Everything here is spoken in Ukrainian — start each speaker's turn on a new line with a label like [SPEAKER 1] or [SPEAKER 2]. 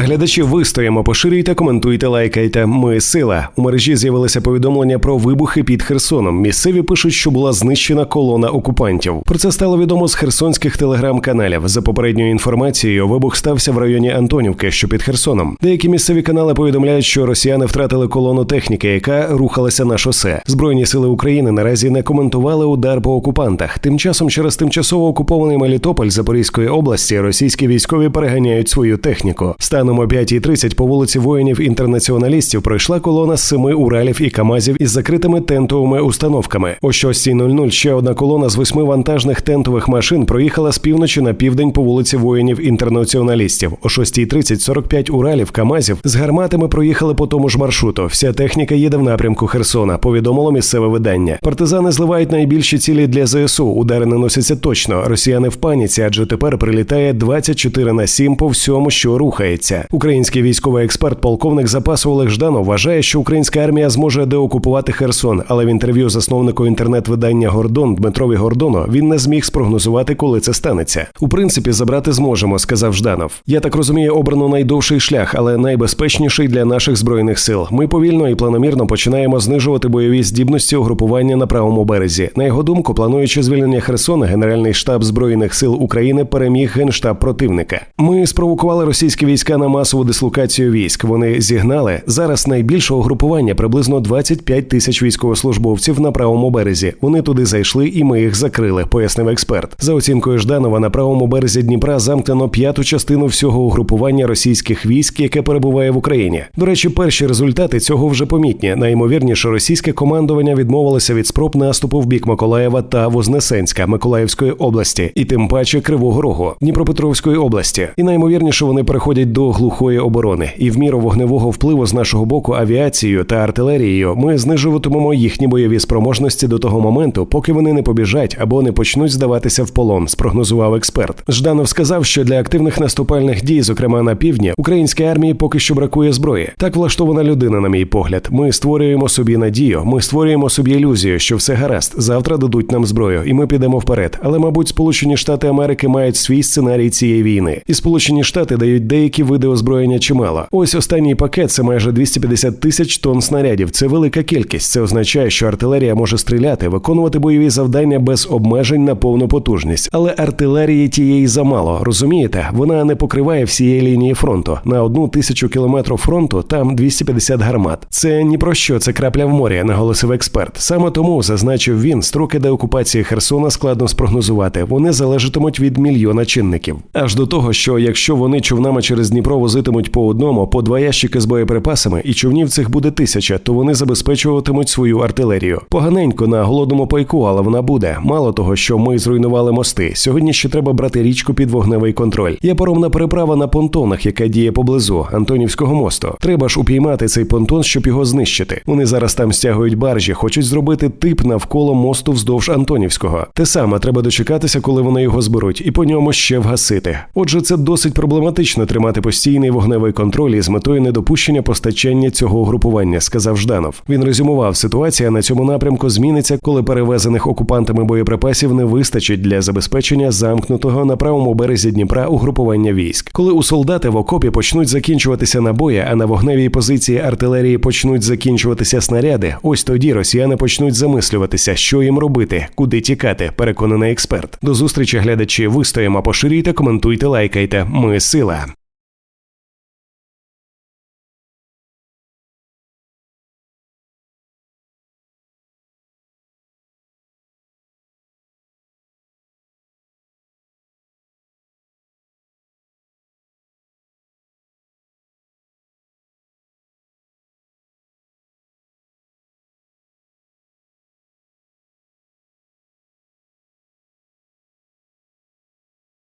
[SPEAKER 1] Глядачі вистоїмо, поширюйте, коментуйте, лайкайте. Ми сила. У мережі з'явилися повідомлення про вибухи під Херсоном. Місцеві пишуть, що була знищена колона окупантів. Про це стало відомо з херсонських телеграм-каналів. За попередньою інформацією, вибух стався в районі Антонівки, що під Херсоном. Деякі місцеві канали повідомляють, що росіяни втратили колону техніки, яка рухалася на шосе. Збройні сили України наразі не коментували удар по окупантах. Тим часом, через тимчасово окупований Мелітополь Запорізької області, російські військові переганяють свою техніку. Станом о 5.30 по вулиці воїнів-інтернаціоналістів пройшла колона з семи уралів і камазів із закритими тентовими установками. О 6.00 ще одна колона з восьми вантажних тентових машин проїхала з півночі на південь по вулиці воїнів-інтернаціоналістів. О 6.30 45 уралів камазів з гарматами проїхали по тому ж маршруту. Вся техніка їде в напрямку Херсона. Повідомило місцеве видання. Партизани зливають найбільші цілі для ЗСУ. Удари наносяться точно. Росіяни в паніці, адже тепер прилітає 24 на 7 по всьому, що рухається. Український військовий експерт, полковник запасу Олег Жданов вважає, що українська армія зможе деокупувати Херсон, але в інтерв'ю засновнику інтернет-видання Гордон Дмитрові Гордону він не зміг спрогнозувати, коли це станеться. У принципі, забрати зможемо, сказав Жданов. Я так розумію, обрано найдовший шлях, але найбезпечніший для наших збройних сил. Ми повільно і планомірно починаємо знижувати бойові здібності угрупування на правому березі. На його думку, плануючи звільнення Херсона, Генеральний штаб збройних сил України переміг генштаб противника. Ми спровокували російські війська на масову дислокацію військ. Вони зігнали зараз найбільше угрупування приблизно 25 тисяч військовослужбовців на правому березі. Вони туди зайшли, і ми їх закрили, пояснив експерт. За оцінкою Жданова, на правому березі Дніпра замкнено п'яту частину всього угрупування російських військ, яке перебуває в Україні. До речі, перші результати цього вже помітні. Найімовірніше, російське командування відмовилося від спроб наступу в бік Миколаєва та Вознесенська Миколаївської області, і тим паче Кривого Рогу Дніпропетровської області. І наймовірніше вони переходять до глухої оборони. І в міру вогневого впливу з нашого боку авіацією та артилерією ми знижуватимемо їхні бойові спроможності до того моменту, поки вони не побіжать або не почнуть здаватися в полон. Спрогнозував експерт. Жданов сказав, що для активних наступальних дій, зокрема на півдні, українській армії поки що бракує зброї. Так влаштована людина, на мій погляд. Ми створюємо собі надію, ми створюємо собі ілюзію, що все гаразд. Завтра дадуть нам зброю, і ми підемо вперед. Але, мабуть, Сполучені Штати Америки мають свій сценарій цієї війни, і Сполучені Штати дають деякі види озброєння чимало. Ось останній пакет це майже 250 тисяч тонн снарядів. Це велика кількість. Це означає, що артилерія може стріляти, виконувати бойові завдання без обмежень на повну потужність. Але артилерії тієї замало. Розумієте, вона не покриває всієї лінії фронту. На одну тисячу кілометрів фронту там 250 гармат. Це ні про що, це крапля в морі, наголосив експерт. Саме тому зазначив він, строки деокупації Херсона складно спрогнозувати. Вони залежатимуть від мільйона чинників. Аж до того, що якщо вони човнами через Дніпро возитимуть по одному, по два ящики з боєприпасами, і човнів цих буде тисяча, то вони забезпечуватимуть свою артилерію. Поганенько на голодному пайку, але вона буде. Мало того, що ми зруйнували мости. Сьогодні ще треба брати річку під вогневий контроль. Є паромна переправа на понтонах, яка діє поблизу Антонівського мосту. Треба ж упіймати цей понтон, щоб його знищити. Вони зараз там стягують баржі, хочуть зробити тип навколо мосту вздовж Антонівського. Те саме треба дочекатися, коли вони його зберуть, і по ньому ще вгасити. Отже, це досить проблематично тримати постійний вогневий контроль із метою недопущення постачання цього угрупування, сказав Жданов. Він резюмував, ситуація на цьому напрямку зміниться, коли перевезених окупантами боєприпасів не вистачить для забезпечення замкнутого на правому березі Дніпра угрупування військ. Коли у солдати в окопі почнуть закінчуватися набої, а на вогневій позиції артилерії почнуть закінчуватися снаряди, ось тоді росіяни почнуть замислюватися, що їм робити, куди тікати. Переконаний експерт. До зустрічі глядачі. Вистоїмо, поширюйте, коментуйте, лайкайте. Ми сила.